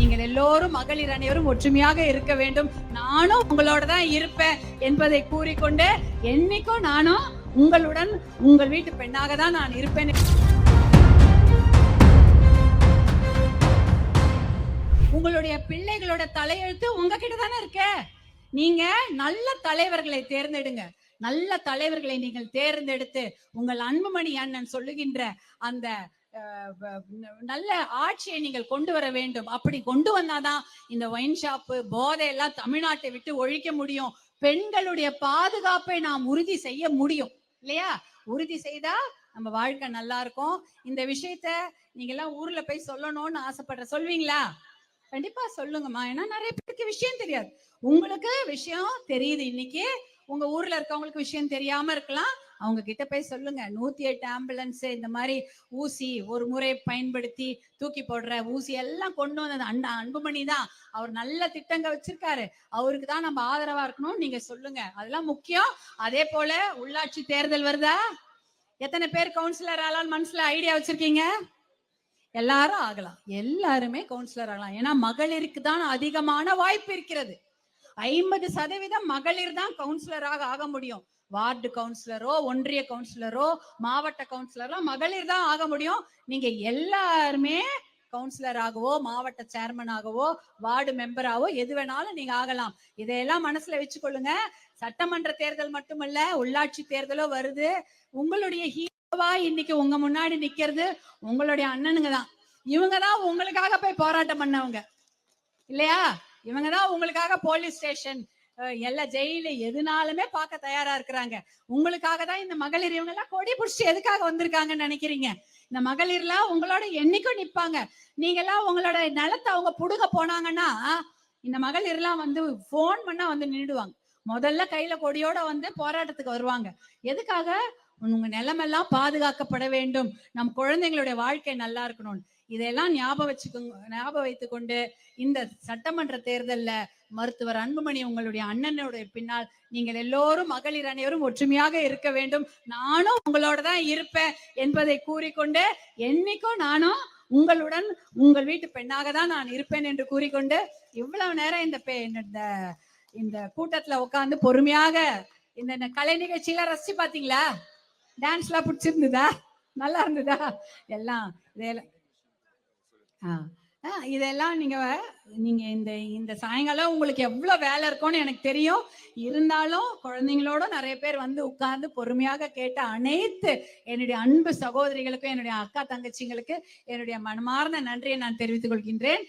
நீங்கள் எல்லோரும் மகளிர் அனைவரும் ஒற்றுமையாக இருக்க வேண்டும். நானும் உங்களோட தான் இருப்பேன் என்பதை கூறிக்கொண்டு என்னைக்கும் நானும் உங்களுடன் உங்கள் வீட்டு பெண்ணாக தான் நான் இருப்பேன். உங்களுடைய பிள்ளைகளோட தலையெழுத்து உங்ககிட்ட தானே இருக்க. நீங்க நல்ல தலைவர்களை தேர்ந்தெடுங்க. நல்ல தலைவர்களை நீங்கள் தேர்ந்தெடுத்து உங்கள் அன்புமணி அண்ணன் சொல்லுகின்ற அந்த நல்ல ஆட்சியை நீங்கள் கொண்டு வர வேண்டும். அப்படி கொண்டு வந்தாதான் இந்த ஒயின் ஷாப்பு போதை எல்லாம் தமிழ்நாட்டை விட்டு ஒழிக்க முடியும். பெண்களுடைய பாதுகாப்பை நாம் உறுதி செய்ய முடியும். இல்லையா? உறுதி செய்தா நம்ம வாழ்க்கை நல்லா இருக்கும். இந்த விஷயத்த நீங்க எல்லாம் ஊர்ல போய் சொல்லணும்னு ஆசைப்படுற சொல்வீங்களா? கண்டிப்பா சொல்லுங்கம்மா. ஏன்னா நிறைய பேருக்கு விஷயம் தெரியாது. உங்களுக்கு விஷயம் தெரியுது இன்னைக்கு. உங்க ஊர்ல இருக்கவங்களுக்கு விஷயம் தெரியாம இருக்கலாம். அவங்க கிட்ட போய் சொல்லுங்க. நூத்தி எட்டு ஆம்புலன்ஸ் இந்த மாதிரி ஊசி ஒரு முறை பயன்படுத்தி தூக்கி போடுற ஊசி எல்லாம் கொண்டு வந்தது. அண்ணா அன்புமணி தான். அவர் நல்ல திட்டங்க வச்சிருக்காரு. அவருக்கு தான் நம்ம ஆதரவா இருக்கணும். நீங்க சொல்லுங்க. அதெல்லாம் முக்கியம். அதே போல உள்ளாட்சி தேர்தல் வருதா? எத்தனை பேர் கவுன்சிலர் ஆகலாம் மனசுல ஐடியா வச்சிருக்கீங்க? எல்லாரும் ஆகலாம். எல்லாருமே கவுன்சிலர் ஆகலாம். ஏன்னா மகளிருக்கு தான் அதிகமான வாய்ப்பு இருக்கிறது. ஐம்பது சதவீதம் மகளிர் தான் கவுன்சிலராக ஆக முடியும். வார்டு கவுன்சிலரோ ஒன்றிய கவுன்சிலரோ மாவட்ட கவுன்சிலரோ மகளிர் தான் ஆக முடியும். நீங்க எல்லாருமே கவுன்சிலர் ஆகவோ மாவட்ட சேர்மன் ஆகவோ வார்டு மெம்பராவோ எது வேணாலும் நீங்க ஆகலாம். இதையெல்லாம் மனசுல வச்சுக்கொள்ளுங்க. சட்டமன்ற தேர்தல் மட்டுமல்ல உள்ளாட்சி தேர்தலோ வருது. உங்களுடைய ஹீரோவா இன்னைக்கு உங்க முன்னாடி நிக்கிறது உங்களுடைய அண்ணனுங்க தான். இவங்க தான் உங்களுக்காக போய் போராட்டம் பண்ணவங்க. இல்லையா? இவங்க தான் உங்களுக்காக போலீஸ் ஸ்டேஷன் எல்லா ஜெயில எதுனாலுமே பார்க்க தயாரா இருக்கிறாங்க. உங்களுக்காக தான் இந்த மகளிர் இவங்க எல்லாம் கொடி பிடிச்சி எதுக்காக வந்திருக்காங்கன்னு நினைக்கிறீங்க? இந்த மகளிர்லாம் உங்களோட என்னைக்கும் நிப்பாங்க. நீங்க எல்லாம் உங்களோட நிலத்தை அவங்க புடுங்க போனாங்கன்னா இந்த மகளிர்லாம் வந்து போன் பண்ணா வந்து நின்றுடுவாங்க முதல்ல கையில கொடியோட வந்து போராட்டத்துக்கு வருவாங்க. எதுக்காக? உங்க நிலமெல்லாம் பாதுகாக்கப்பட வேண்டும். நம் குழந்தைங்களுடைய வாழ்க்கை நல்லா இருக்கணும்னு. இதெல்லாம் ஞாபகம் வச்சுக்கோங்க ஞாபகம் வைத்துக்கொண்டு இந்த சட்டமன்ற தேர்தல்ல மருத்துவர் அன்புமணி உங்களுடைய அண்ணனுடைய பின்னால் நீங்கள் எல்லோரும் மகளிர் அனைவரும் ஒற்றுமையாக இருக்க வேண்டும். நானும் உங்களோட தான் இருப்பேன் என்பதை கூறிக்கொண்டு என்னைக்கும் நானும் உங்களுடன் உங்கள் வீட்டு பெண்ணாக தான் நான் இருப்பேன் என்று கூறிக்கொண்டு இவ்வளவு நேரம் இந்த பெ- இந்த இந்த கூட்டத்துல உட்காந்து பொறுமையாக இந்த கலை நிகழ்ச்சியில ரசிச்சு பாத்தீங்களா டான்ஸ்லாம் பிடிச்சிருந்ததா? நல்லா இருந்ததா? எல்லாம் இதெல்லாம் இதெல்லாம் நீங்க நீங்க இந்த இந்த சாயங்காலம் உங்களுக்கு எவ்வளவு வேலை இருக்கும்னு எனக்கு தெரியும். இருந்தாலும் குழந்தைங்களோட நிறைய பேர் வந்து உட்கார்ந்து பொறுமையாக கேட்ட அனைத்து என்னுடைய அன்பு சகோதரிகளுக்கும் என்னுடைய அக்கா தங்கச்சிங்களுக்கு என்னுடைய மனமார்ந்த நன்றியை நான் தெரிவித்துக் கொள்கின்றேன்.